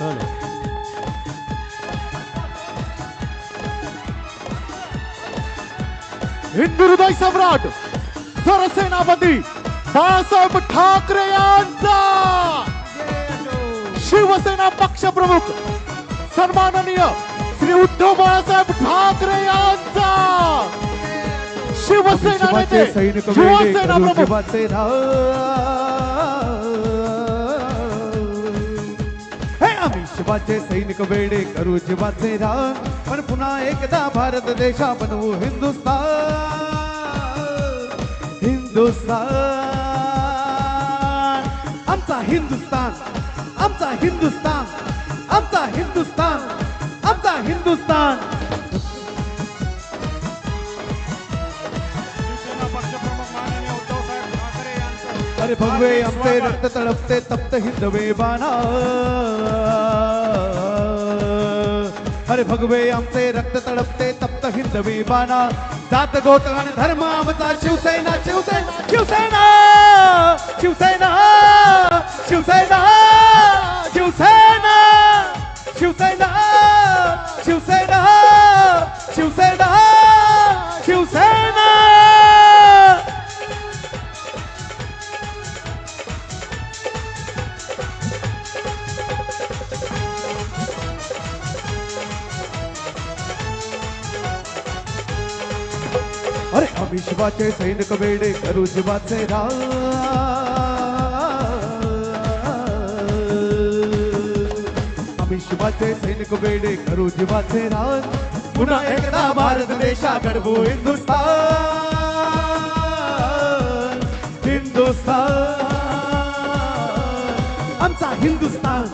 हो हिंदू सम्राट सरसेनापती बाळासाहेब ठाकरे यांचा! शिवसेना पक्षप्रमुख सन्माननीय श्री उद्धव बाळासाहेब ठाकरे यांचा! शिवसेना नेते शिवसेना प्रमुख शिवाचे सैनिक वेडे करू जीवाचे रान पण पुन्हा एकदा भारत देशा बनवू हिंदुस्तान। हिंदुस्तान। आमचा हिंदुस्तान आमचा हिंदुस्तान आमचा हिंदुस्तान आमचा हिंदुस्तान। अरे भगवे, आमचे. रक्त तळपते तप्त हिंदवे बाणा। अरे भगवे आमचे रक्त तडपते तप्त हिंदवी बाणा। जात गोत आणि धर्म आमचा शिवसेना शिवसेना शिवसेना शिवसेना शिवसेना शिवसेना शिवसेना शिवसेना। अरे अभिशवाचे सैनिक बेडे करू जीवाचे राम अभिशवाचे सैनिक बेडे करो जीवाचे राम पुन्हा एकदा भारत देशा घडवू हिंदुस्थान हिंदुस्थान आमचा हिंदुस्थान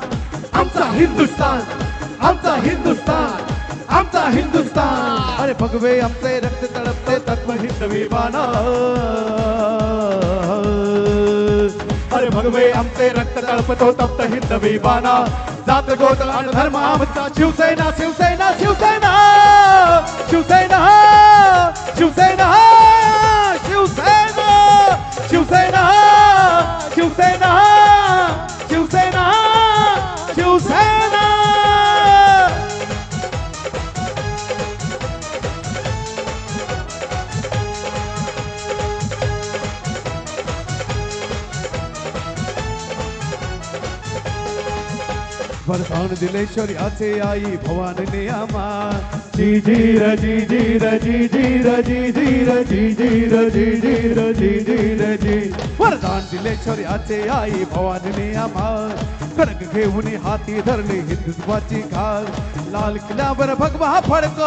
आमचा हिंदुस्थान आमचा हिंदुस्थान आमचा हिंदुस्थान अरे भगवे आमचे रक्त तळप तळपते तत्व हिंदवी बाणा अरे भगवे आमचे रक्त तळपतो तप्त हिंदवी बाणा जात गोत आणि धर्म शिवसेना शिवसेना शिवसेना शिवसेना शिवसेना शिवसेना शिवसेना शिवसेना। वरदान दिलेश्वरी असे आई भवानने आमा जी जीर जी जीर जी जीर जी जीर जी जीर जी जीर जी जीर जी. वरदान दिलेश्वरी असे आई भवान भवानने आमा कणक घेऊन हाती धरले हिंदुत्वाची घाल. लाल किल्ल्यावर भगवा फडक.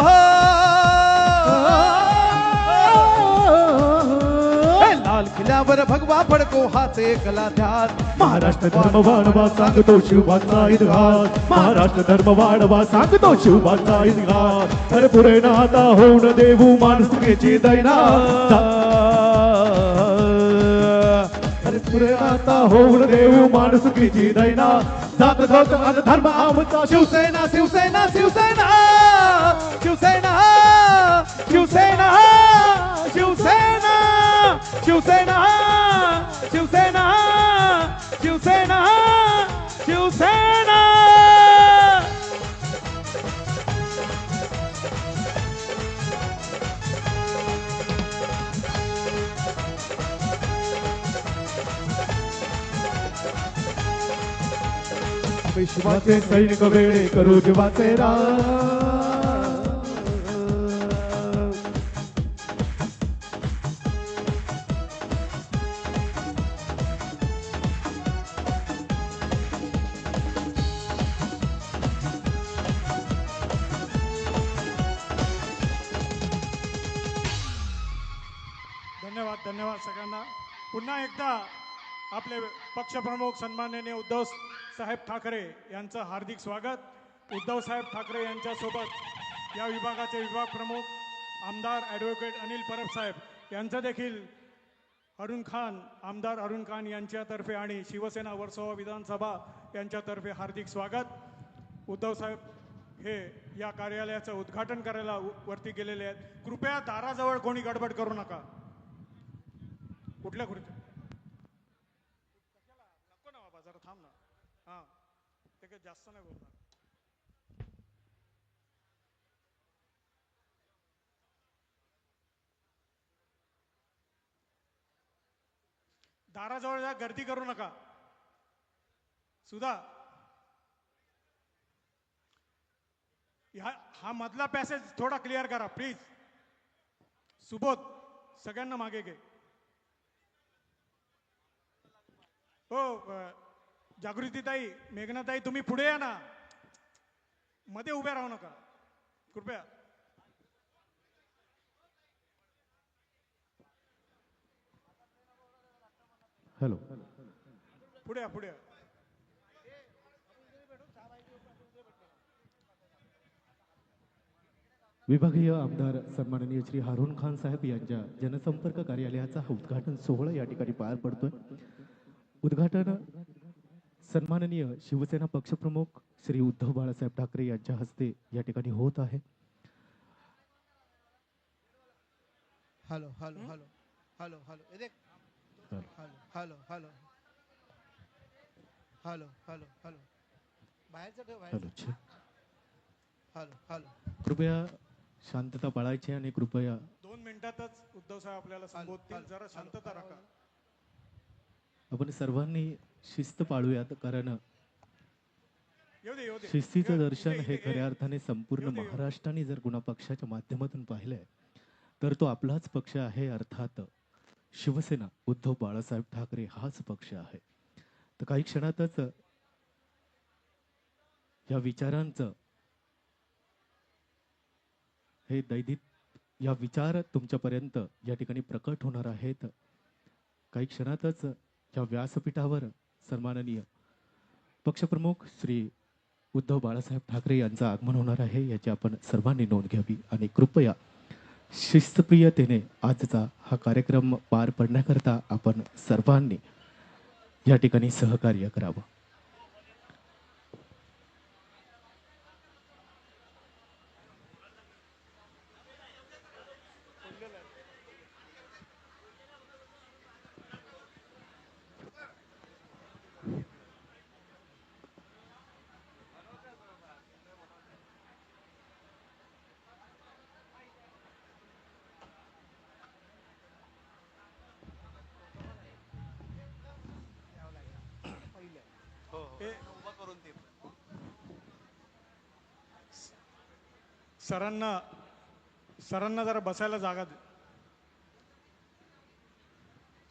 लाल किल्ल्यावर भगवा फडको हाच एकला ध्यान महाराष्ट्र धर्म वाढवा सांगतो शिवाचा इतिहास. महाराष्ट्र धर्म वाढवा सांगतो शिवाचा इतिहास. अरे पुरे नाता होऊन देऊ माणुसकीची दैना अरे पुरे नाता होऊन देऊ माणुसकीची दैना जात जात धर्म आमचा शिवसेना शिवसेना शिवसेना. शिवसेना शिवसेना. शिवसेना शिवसेना शिवसेना शिवसेना. विश्वाचे सैनिक वेळे करू जीवाचे राम पक्षप्रमुख सन्माननीय उद्धव साहेब ठाकरे यांचं हार्दिक स्वागत. उद्धव साहेब ठाकरे यांच्यासोबत या विभागाचे विभाग प्रमुख आमदार ॲडव्होकेट अनिल परब साहेब यांचं देखील अरुण खान आमदार अरुण खान यांच्यातर्फे आणि शिवसेना वर्सोवा विधानसभा यांच्यातर्फे हार्दिक स्वागत. उद्धव साहेब हे या कार्यालयाचं उद्घाटन करायला उ- वरती गेलेले आहेत. कृपया दाराजवळ कोणी गडबड करू नका. कुठल्या खुर्च्या? त्याच्यापेक्षा जास्त नाही बोलणार. दाराजवळ जा गर्दी करू नका. सुधा हा मधला पॅसेज थोडा क्लिअर करा प्लीज सुबोध सगळ्यांना मागे घे. हो जागृतीताई मेघनाताई तुम्ही पुढे या ना. मध्ये उभे राहू नका. कृपया. हॅलो. पुढे या पुढे या. विभागीय आमदार सन्माननीय श्री हारून खान साहेब यांच्या जनसंपर्क कार्यालयाचा हा उद्घाटन सोहळा या ठिकाणी पार पडतोय. उद्घाटन सन्माननीय शिवसेना पक्षप्रमुख श्री उद्धव बाळासाहेब ठाकरे यांच्या हस्ते या ठिकाणी होत आहे. Hello hello hello hello hello हे देख. Hello. Hello hello hello. Hello hello hello. बाहेरचं ठेव बाहेर हॅलो check. Hello hello. कृपया शांतता पाळायची आणि कृपया दोन मिनिटातच उद्धव साहेब आपल्याला संबोधतील. जरा शांतता राखा. आपण सर्वांनी शिस्त पाळूयात कारण शिस्तीचं दर्शन हे खऱ्या अर्थाने संपूर्ण. महाराष्ट्राने जर कुणा पक्षाच्या माध्यमातून पाहिलंय तर तो आपलाच पक्ष आहे अर्थात शिवसेना. उद्धव बाळासाहेब ठाकरे हाच पक्ष आहे. तर काही क्षणातच या विचारांचं हे दैदित या विचार तुमच्यापर्यंत या ठिकाणी प्रकट होणार आहेत. काही क्षणातच या व्यासपीठावर सन्माननीय पक्षप्रमुख श्री उद्धव बाळासाहेब ठाकरे यांचं आगमन होणार आहे याची आपण सर्वांनी नोंद घ्यावी. आणि कृपया शिस्तप्रियतेने आजचा हा कार्यक्रम पार पडण्याकरता आपण सर्वांनी या ठिकाणी सहकार्य करावं ए- सरांना सरांना जरा बसायला जागा दे.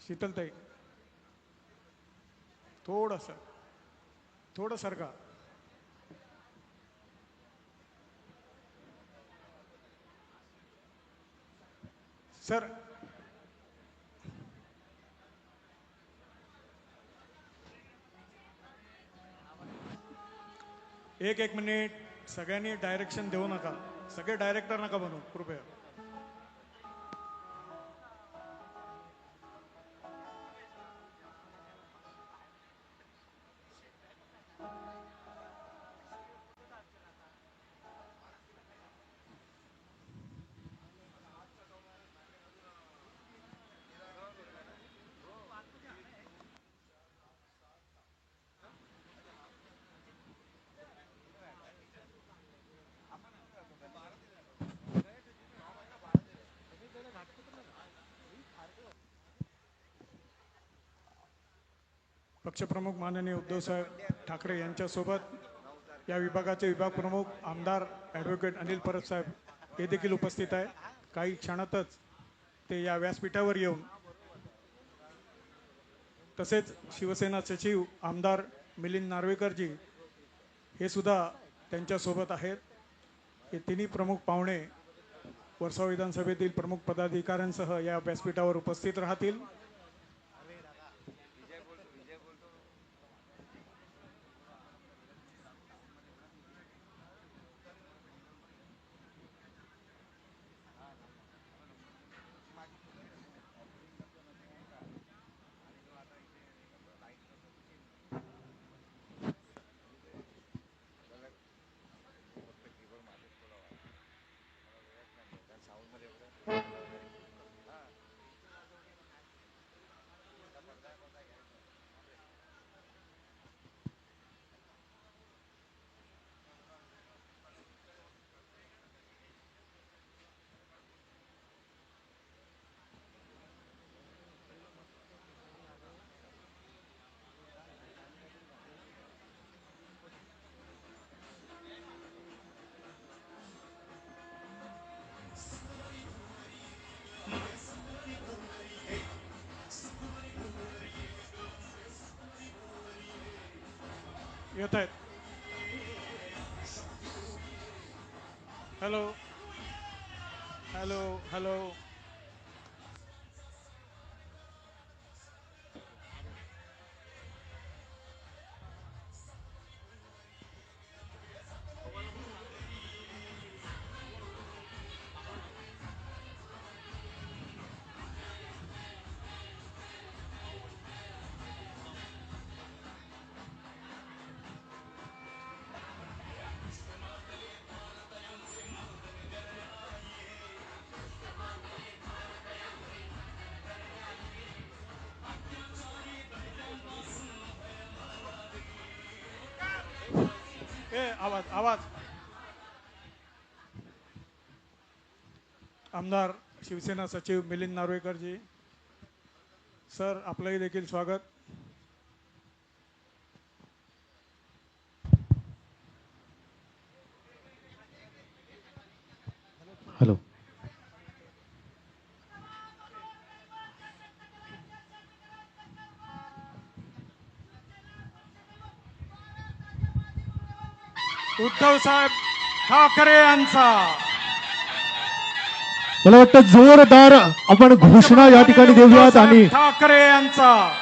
शीतलताई थोडस थोडं सरका सर एक एक मिनिट सगळ्यांनी डायरेक्शन देऊ नका. सगळे डायरेक्टर नका बनू कृपया. पक्षप्रमुख माननीय उद्धवसाहेब ठाकरे यांच्यासोबत या विभागाचे विभाग प्रमुख आमदार ॲडव्होकेट अनिल परब साहेब हे देखील उपस्थित आहे काही क्षणातच ते या व्यासपीठावर येऊन तसेच शिवसेना सचिव आमदार मिलिंद नार्वेकरजी हे सुद्धा त्यांच्यासोबत आहेत. हे तिन्ही प्रमुख पाहुणे वर्षा विधानसभेतील प्रमुख पदाधिकाऱ्यांसह या व्यासपीठावर उपस्थित राहतील. येत आहेत हॅलो हॅलो हॅलो ए आवाज आवाज आमदार शिवसेना सचिव मिलिंद नार्वेकरजी. सर आपलंही देखील स्वागत. हॅलो उद्धव साहेब ठाकरे यांचा. मला वाटतं जोरदार आपण घोषणा या ठिकाणी देऊयात आणि उद्धवसाहेब ठाकरे यांचा.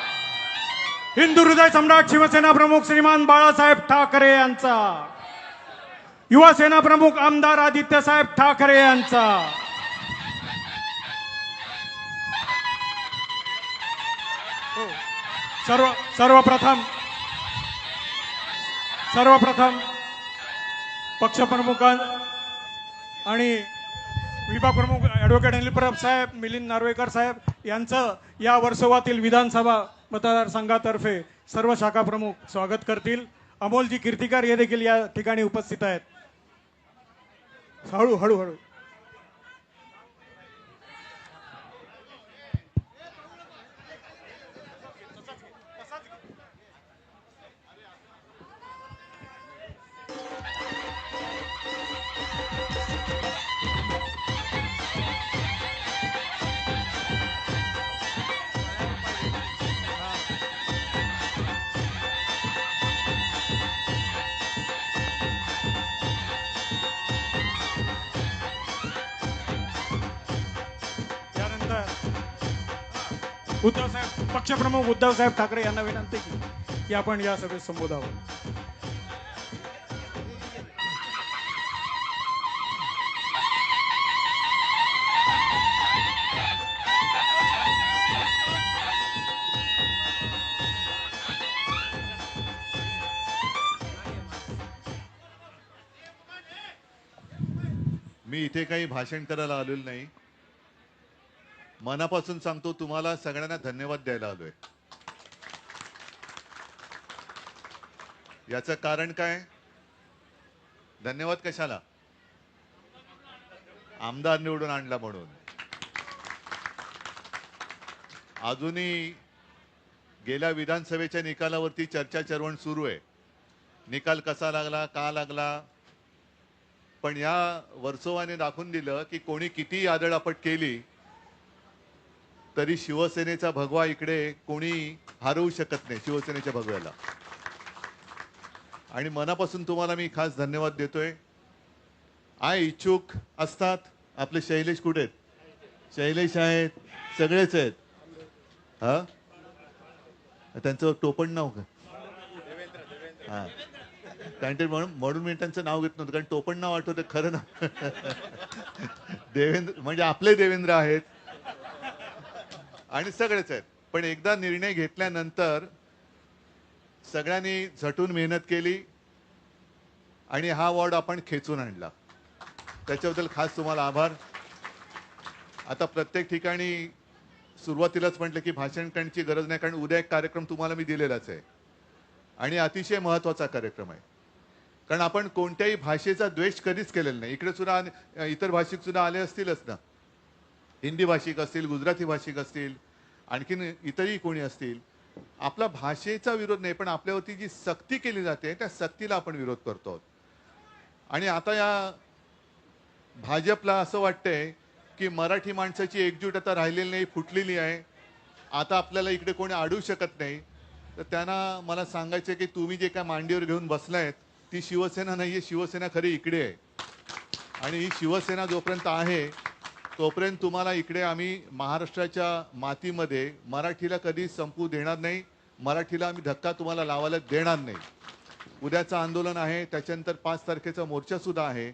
हिंदू हृदय सम्राट शिवसेना प्रमुख श्रीमान बाळासाहेब ठाकरे यांचा. युवा सेना प्रमुख आमदार आदित्य साहेब ठाकरे यांचा. हो. सर्व सर्वप्रथम सर्वप्रथम पक्षप्रमुखां आणि विभागप्रमुख ॲडव्होकेट अनिल परब साहेब मिलिंद नार्वेकर साहेब यांचं या वर्सोवातील विधानसभा मतदारसंघातर्फे सर्व शाखा प्रमुख स्वागत करतील. अमोलजी कीर्तिकार हे देखील या ठिकाणी उपस्थित आहेत. हळू हळू. उद्धव साहेब पक्षप्रमुख उद्धव साहेब ठाकरे यांना विनंती की की आपण या सभेत संबोधावं. मी इथे काही भाषण करायला आलेलो नाही. मनापासून सांगतो तुम्हाला सगळ्यांना धन्यवाद द्यायला आलोय. याचं कारण काय? धन्यवाद कशाला? आमदार निवडून आणला म्हणून. अजूनही गेल्या विधानसभेच्या निकालावरती चर्चा चरवण सुरू आहे. निकाल कसा लागला का लागला? पण या वर्सोवाने दाखवून दिलं की कोणी किती आदळापट केली तरी शिवसेनेचा भगवा इकडे कोणी हरवू शकत नाही शिवसेनेच्या भगव्याला. आणि मनापासून तुम्हाला मी खास धन्यवाद देतोय. आय इच्छुक असतात आपले शैलेश कुठे आहेत? शैलेश आहेत सगळेच आहेत. हा? त्यांचं टोपण नाव का हा. कारण ते म्हणून म्हणून मी त्यांचं नाव घेत नव्हतं कारण टोपण नाव आठवतं खरं ना. देवेंद्र म्हणजे आपले देवेंद्र आहेत. आणि सगळेच आहेत. पण एकदा निर्णय घेतल्यानंतर सगळ्यांनी झटून मेहनत केली आणि हा वॉर्ड आपण खेचून आणला. त्याच्याबद्दल खास तुम्हाला आभार. आता प्रत्येक ठिकाणी सुरुवातीलाच म्हटलं की भाषण करण्याची गरज नाही कारण उद्या एक कार्यक्रम तुम्हाला मी दिलेलाच आहे. आणि अतिशय महत्त्वाचा कार्यक्रम आहे. कारण आपण कोणत्याही भाषेचा द्वेष कधीच केलेला नाही. इकडे सुद्धा इतर भाषिक सुद्धा आले असतीलच ना. हिंदी भाषिक असतील गुजराती भाषिक असतील आणखीन इतरही कोणी असतील आपला भाषेचा विरोध नाही पण आपल्यावरती जी सक्ती केली जाते त्या सक्तीला आपण विरोध करतो. आहोत. आणि आता या भाजपला असं वाटतंय की मराठी माणसाची एकजूट आता राहिलेली नाही फुटलेली आहे. आता आपल्याला इकडे कोणी अडवू शकत नाही. तर त्यांना मला सांगायचं की तुम्ही जे काय मांडीवर घेऊन बसलायत ती शिवसेना नाहीये शिवसेना खरी इकडे आहे. आणि ही शिवसेना जोपर्यंत आहे तोपर्यंत तुम्हाला इकडे आम्ही महाराष्ट्राच्या मातीमध्ये मराठीला कधी संपू देणार नाही. मराठीला आम्ही धक्का तुम्हाला लावायला देणार नाही. उद्याचं आंदोलन आहे त्याच्यानंतर पाच तारखेचा मोर्चासुद्धा आहे.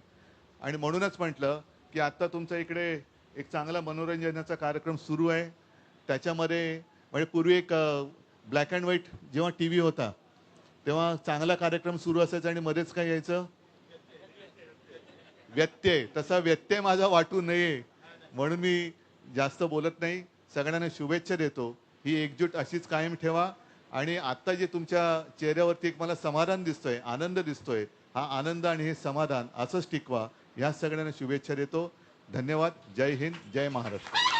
आणि म्हणूनच म्हटलं की आत्ता तुमचं इकडे एक चांगला मनोरंजनाचा कार्यक्रम सुरू आहे. त्याच्यामध्ये म्हणजे पूर्वी एक ब्लॅक अँड व्हाईट जेव्हा टी व्ही होता तेव्हा चांगला कार्यक्रम सुरू असायचा आणि मध्येच काय यायचं? व्यत्यय. तसा व्यत्यय माझा वाटू नये. म्हणून मी जास्त बोलत नाही. सगळ्यांना शुभेच्छा देतो. ही एकजूट अशीच कायम ठेवा. आणि आत्ता जे तुमच्या चेहऱ्यावरती एक मला समाधान दिसतोय आनंद दिसतोय हा आनंद आणि हे समाधान असंच टिकवा ह्या सगळ्यांना शुभेच्छा देतो. धन्यवाद. जय हिंद. जय महाराष्ट्र.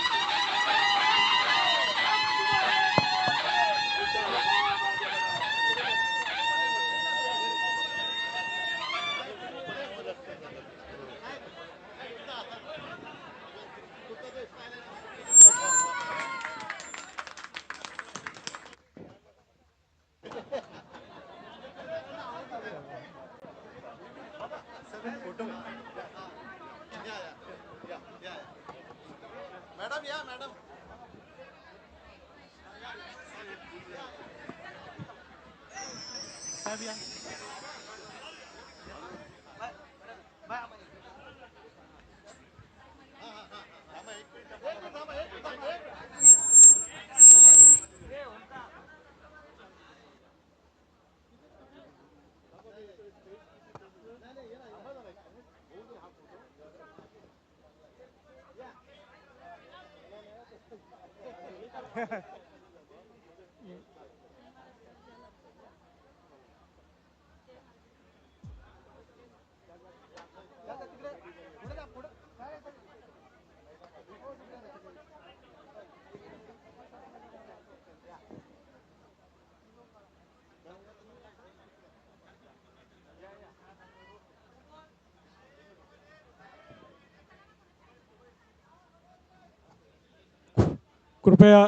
मॅडम या मॅडम साहेब या कृपया